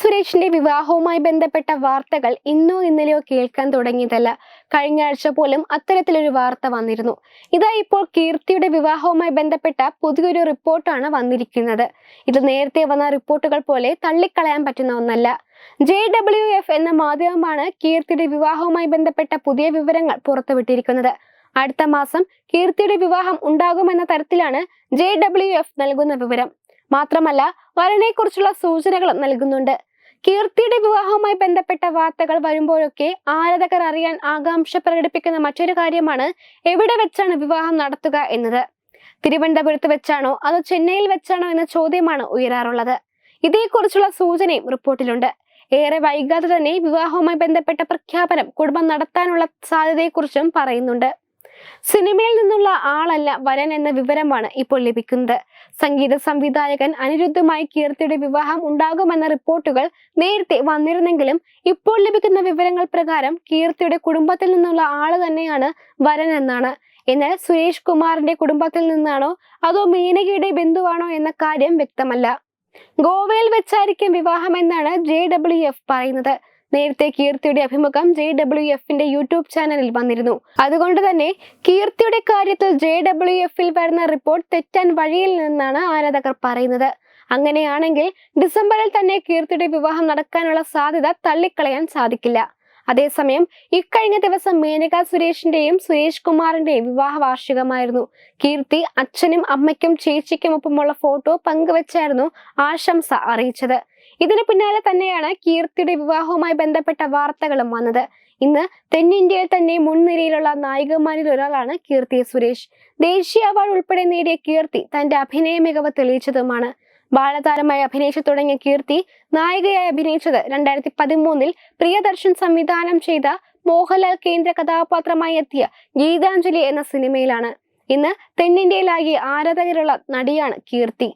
സുരേഷിന്റെ വിവാഹവുമായി ബന്ധപ്പെട്ട വാർത്തകൾ ഇന്നോ ഇന്നലെയോ കേൾക്കാൻ തുടങ്ങിയതല്ല. കഴിഞ്ഞ ആഴ്ച പോലും അത്തരത്തിലൊരു വാർത്ത വന്നിരുന്നു. ഇതാ ഇപ്പോൾ കീർത്തിയുടെ വിവാഹവുമായി ബന്ധപ്പെട്ട പുതിയൊരു റിപ്പോർട്ടാണ് വന്നിരിക്കുന്നത്. ഇത് നേരത്തെ വന്ന റിപ്പോർട്ടുകൾ പോലെ തള്ളിക്കളയാൻ പറ്റുന്ന ഒന്നല്ല. ജെ ഡബ്ല്യു എഫ് എന്ന മാധ്യമമാണ് കീർത്തിയുടെ വിവാഹവുമായി ബന്ധപ്പെട്ട പുതിയ വിവരങ്ങൾ പുറത്തുവിട്ടിരിക്കുന്നത്. അടുത്ത മാസം കീർത്തിയുടെ വിവാഹം ഉണ്ടാകുമെന്ന തരത്തിലാണ് ജെ ഡബ്ല്യു എഫ് നൽകുന്ന വിവരം. മാത്രമല്ല വരനെക്കുറിച്ചുള്ള സൂചനകളും നൽകുന്നുണ്ട്. കീർത്തിയുടെ വിവാഹവുമായി ബന്ധപ്പെട്ട വാർത്തകൾ വരുമ്പോഴൊക്കെ ആരാധകർ അറിയാൻ ആകാംക്ഷ പ്രകടിപ്പിക്കുന്ന മറ്റൊരു കാര്യമാണ് എവിടെ വെച്ചാണ് വിവാഹം നടത്തുക എന്നത്. തിരുവനന്തപുരത്ത് വെച്ചാണോ അതോ ചെന്നൈയിൽ വെച്ചാണോ എന്ന ചോദ്യമാണ് ഉയരാറുള്ളത്. ഇതേക്കുറിച്ചുള്ള സൂചനയും റിപ്പോർട്ടിലുണ്ട്. ഏറെ വൈകാതെ തന്നെ വിവാഹവുമായി ബന്ധപ്പെട്ട പ്രഖ്യാപനം കുടുംബം നടത്താനുള്ള സാധ്യതയെക്കുറിച്ചും പറയുന്നുണ്ട്. സിനിമയിൽ നിന്നുള്ള ആളല്ല വരൻ എന്ന വിവരമാണ് ഇപ്പോൾ ലഭിക്കുന്നത്. സംഗീത സംവിധായകൻ അനിരുദ്ധമായി കീർത്തിയുടെ വിവാഹം ഉണ്ടാകുമെന്ന റിപ്പോർട്ടുകൾ നേരത്തെ വന്നിരുന്നെങ്കിലും ഇപ്പോൾ ലഭിക്കുന്ന വിവരങ്ങൾ പ്രകാരം കീർത്തിയുടെ കുടുംബത്തിൽ നിന്നുള്ള ആൾ തന്നെയാണ് വരൻ എന്നാണ്. എന്നാൽ സുരേഷ് കുമാറിന്റെ കുടുംബത്തിൽ നിന്നാണോ അതോ മീനകയുടെ ബന്ധുവാണോ എന്ന കാര്യം വ്യക്തമല്ല. ഗോവയിൽ വെച്ചായിരിക്കും വിവാഹം എന്നാണ് ജെ ഡബ്ല്യു എഫ് പറയുന്നത്. നേരത്തെ കീർത്തിയുടെ അഭിമുഖം ജെ ഡബ്ല്യു എഫിന്റെ യൂട്യൂബ് ചാനലിൽ വന്നിരുന്നു. അതുകൊണ്ട് തന്നെ കീർത്തിയുടെ കാര്യത്തിൽ ജെ ഡബ്ല്യു എഫിൽ വരുന്ന റിപ്പോർട്ട് തെറ്റാൻ വഴിയിൽ നിന്നാണ് ആരാധകർ പറയുന്നത്. അങ്ങനെയാണെങ്കിൽ ഡിസംബറിൽ തന്നെ കീർത്തിയുടെ വിവാഹം നടക്കാനുള്ള സാധ്യത തള്ളിക്കളയാൻ സാധിക്കില്ല. അതേസമയം ഇക്കഴിഞ്ഞ ദിവസം മേനക സുരേഷിന്റെയും സുരേഷ് കുമാറിന്റെയും വിവാഹ വാർഷികമായിരുന്നു. കീർത്തി അച്ഛനും അമ്മയ്ക്കും ചേച്ചിക്കും ചേച്ചിക്കുമൊപ്പമുള്ള ഫോട്ടോ പങ്കുവച്ചായിരുന്നു ആശംസ അറിയിച്ചത്. ഇതിനു പിന്നാലെ തന്നെയാണ് കീർത്തിയുടെ വിവാഹവുമായി ബന്ധപ്പെട്ട വാർത്തകളും വന്നത്. ഇന്ന് തെന്നിന്ത്യയിൽ തന്നെ മുൻനിരയിലുള്ള നായികമാരിൽ ഒരാളാണ് കീർത്തി സുരേഷ്. ദേശീയ അവാർഡ് ഉൾപ്പെടെ നേടിയ കീർത്തി തന്റെ അഭിനയ മികവ് തെളിയിച്ചതുമാണ്. ബാലതാരമായി അഭിനയിച്ചു തുടങ്ങിയ കീർത്തി നായികയായി അഭിനയിച്ചത് രണ്ടായിരത്തി പതിമൂന്നിൽ പ്രിയദർശൻ സംവിധാനം ചെയ്ത മോഹൻലാൽ കേന്ദ്ര കഥാപാത്രമായി എത്തിയ ഗീതാഞ്ജലി എന്ന സിനിമയിലാണ്. ഇന്ന് തെന്നിന്ത്യയിലാകെ ആരാധകരുള്ള നടിയാണ് കീർത്തി.